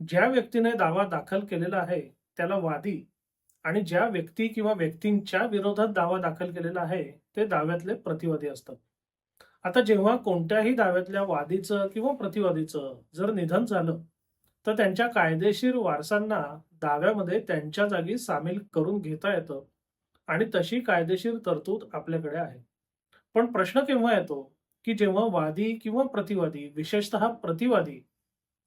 ज्या व्यक्तीने दावा दाखल केलेला आहे त्याला वादी आणि ज्या व्यक्ती किंवा व्यक्तींच्या विरोधात दावा दाखल केलेला आहे ते दाव्यातले प्रतिवादी असतात. आता जेव्हा कोणत्याही दाव्यातल्या वादीचं किंवा प्रतिवादीचं जर निधन झालं तर त्यांच्या कायदेशीर वारसांना दाव्यामध्ये त्यांच्या जागी सामील करून घेता येतं आणि तशी कायदेशीर तरतूद आपल्याकडे आहे. पण प्रश्न केव्हा येतो की जेव्हा वादी किंवा प्रतिवादी विशेषतः प्रतिवादी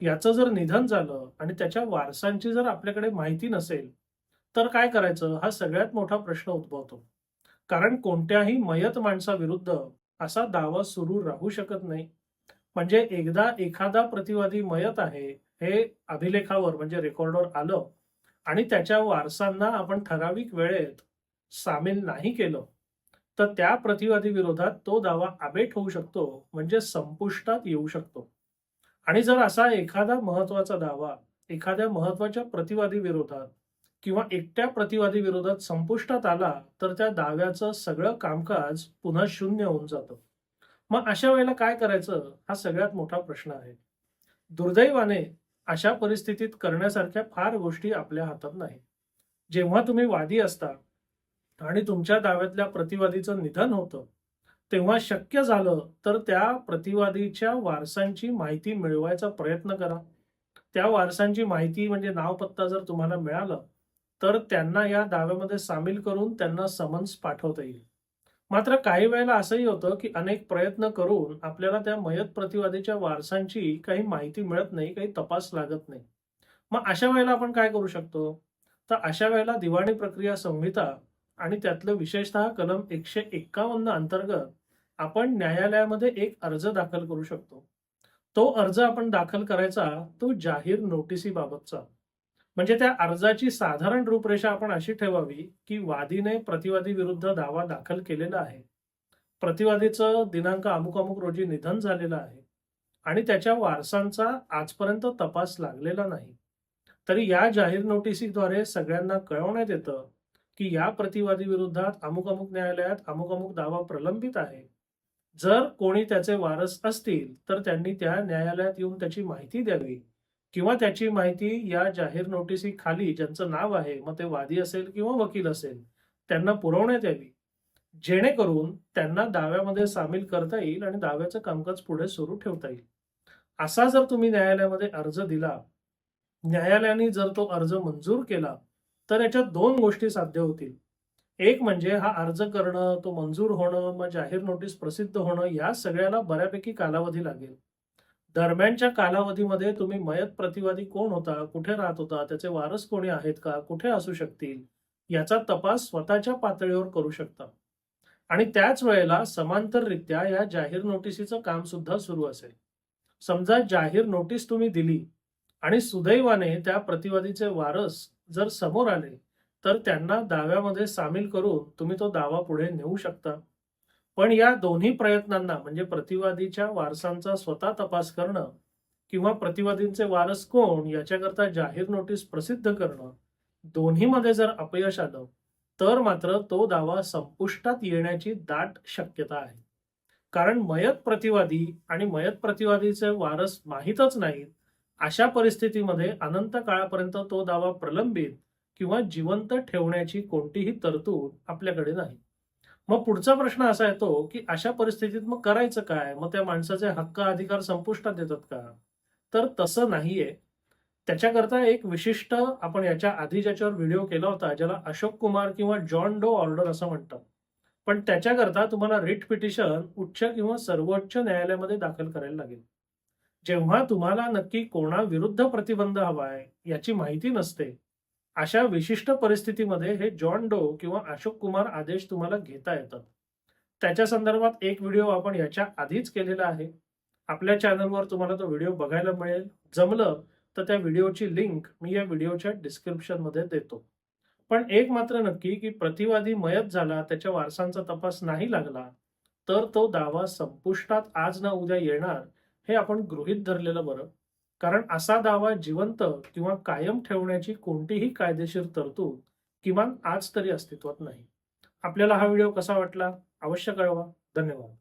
याचं जर निधन झालं आणि त्याच्या वारसांची जर आपल्याकडे माहिती नसेल तर काय करायचं? हा सगळ्यात मोठा प्रश्न उद्भवतो. कारण कोणत्याही मयत माणसाविरुद्ध असा दावा सुरू राहू शकत नाही. म्हणजे एकदा एखादा प्रतिवादी मयत आहे हे अभिलेखावर म्हणजे रेकॉर्डवर आलं आणि त्याच्या वारसांना आपण ठराविक वेळेत सामील नाही केलं तर त्या प्रतिवादी विरोधात तो दावा अबेट होऊ शकतो म्हणजे संपुष्टात येऊ शकतो. आणि जर असा एखादा महत्त्वाचा दावा एखाद्या महत्त्वाच्या प्रतिवादी विरोधात किंवा एकट्या प्रतिवादी विरोधात संपुष्टात आला तर त्या दाव्याचं सगळं कामकाज पुन्हा शून्य होऊन जातं. मग अशा वेळेला काय करायचं? हा सगळ्यात मोठा प्रश्न आहे. दुर्दैवाने अशा परिस्थितीत करण्यासारख्या फार गोष्टी आपल्या हातात नाही. जेव्हा तुम्ही वादी असता आणि तुमच्या दाव्यातल्या प्रतिवादीचं निधन होतं तेव्हा शक्य झालं तर त्या प्रतिवादीच्या वारसांची माहिती मिळवायचा प्रयत्न करा. त्या वारसांची माहिती म्हणजे नाव पत्ता जर तुम्हाला मिळालं तर त्यांना या दाव्यामध्ये सामील करून त्यांना समन्स पाठवता येईल. मात्र काही वेळेला असंही होतं की अनेक प्रयत्न करून आपल्याला त्या मयत प्रतिवादीच्या वारसांची काही माहिती मिळत नाही काही तपास लागत नाही. मग अशा वेळेला आपण काय करू शकतो? तर अशा वेळेला दिवाणी प्रक्रिया संहिता आणि त्यातलं विशेषतः कलम एकशे एक्कावन्न अंतर्गत आपण न्यायालयामध्ये एक अर्ज दाखल करू शकतो. तो अर्ज आपण दाखल करायचा तो जाहीर नोटिसीबाबतचा. म्हणजे त्या अर्जाची साधारण रूपरेषा आपण अशी ठेवावी की वादीने प्रतिवादी विरुद्ध दावा दाखल केलेला आहे. प्रतिवादीचं दिनांक अमुक अमुक रोजी निधन झालेलं आहे आणि त्याच्या वारसांचा आजपर्यंत तपास लागलेला नाही. तरी या जाहीर नोटिसीद्वारे सगळ्यांना कळवण्यात येतं की या प्रतिवादी विरोधात अमुक अमुक न्यायालयात अमुक अमुक दावा प्रलंबित आहे. जर कोणी त्याचे वारस असतील तर त्यांनी त्या न्यायालयात येऊन त्याची माहिती द्यावी. किंवा त्याची माहिती या जाहीर नोटिसी खाली ज्यांचं नाव आहे मग ते वादी असेल किंवा वकील असेल त्यांना पुरवण्यात यावी. जेणेकरून त्यांना दाव्यामध्ये सामील करता येईल आणि दाव्याचं कामकाज पुढे सुरू ठेवता येईल. असा जर तुम्ही न्यायालयामध्ये अर्ज दिला न्यायालयाने जर तो अर्ज मंजूर केला तर याच्यात दोन गोष्टी साध्य होतील. एक म्हणजे हा अर्ज करणं तो मंजूर होणं मग जाहीर नोटीस प्रसिद्ध होणं या सगळ्याला बऱ्यापैकी कालावधी लागेल. दरम्यानच्या कालावधीमध्ये तुम्ही मयत प्रतिवादी कोण होता कुठे राहत होता त्याचे वारस कोणी आहेत का कुठे असू शकतील याचा तपास स्वतःच्या पातळीवर करू शकता. आणि त्याच वेळेला समांतररित्या या जाहीर नोटिसीचं काम सुद्धा सुरू असेल. समजा जाहीर नोटीस तुम्ही दिली आणि सुदैवाने त्या प्रतिवादीचे वारस जर समोर आले तर त्यांना दाव्यामध्ये सामील करून तुम्ही तो दावा पुढे नेऊ शकता. पण या दोन्ही प्रयत्नांना म्हणजे प्रतिवादीच्या वारसांचा स्वतः तपास करणं किंवा प्रतिवादींचे वारस कोण याच्याकरता जाहीर नोटीस प्रसिद्ध करणं दोन्हीमध्ये जर अपयश आलं तर मात्र तो दावा संपुष्टात येण्याची दाट शक्यता आहे. कारण मयत प्रतिवादी आणि मयत प्रतिवादीचे वारस माहीतच नाहीत अशा परिस्थितीमध्ये अनंत काळापर्यंत तो दावा प्रलंबित किंवा जिवंत ठेवण्याची कोणतीही तरतूद आपल्याकडे नाही. मग पुढचा प्रश्न असा येतो की अशा परिस्थितीत मग करायचं काय? मग त्या माणसाचे हक्क अधिकार संपुष्टात येतात का? तर तसं नाहीये. त्याच्याकरता एक विशिष्ट आपण याच्या आधी ज्याच्यावर व्हिडिओ केला होता ज्याला अशोक कुमार किंवा जॉन डो ऑर्डर असं म्हणतात. पण त्याच्याकरता तुम्हाला रिट पिटिशन उच्च किंवा सर्वोच्च न्यायालयामध्ये दाखल करायला लागेल. जेव्हा तुम्हाला नक्की कोणाविरुद्ध प्रतिबंध हवा आहे याची माहिती नसते अशा विशिष्ट परिस्थितीमध्ये हे जॉन डो किंवा अशोक कुमार आदेश तुम्हाला घेता येतात. त्याच्या संदर्भात एक व्हिडिओ आपण याच्या आधीच केलेला आहे. आपल्या चॅनलवर तुम्हाला तो व्हिडिओ बघायला मिळेल. जमलं तर त्या व्हिडिओची लिंक मी या व्हिडिओच्या डिस्क्रिप्शनमध्ये देतो. पण एक मात्र नक्की की प्रतिवादी मयत झाला त्याच्या वारसांचा तपास नाही लागला तर तो दावा संपुष्टात आज ना उद्या येणार हे आपण गृहित धरलेलं बरं. कारण असा दावा जिवंत किंवा कायम ठेवण्याची कोणतीही कायदेशीर तरतूद किमान आज तरी अस्तित्वात नाही. आपल्याला हा व्हिडिओ कसा वाटला? अवश्य कळवा. धन्यवाद.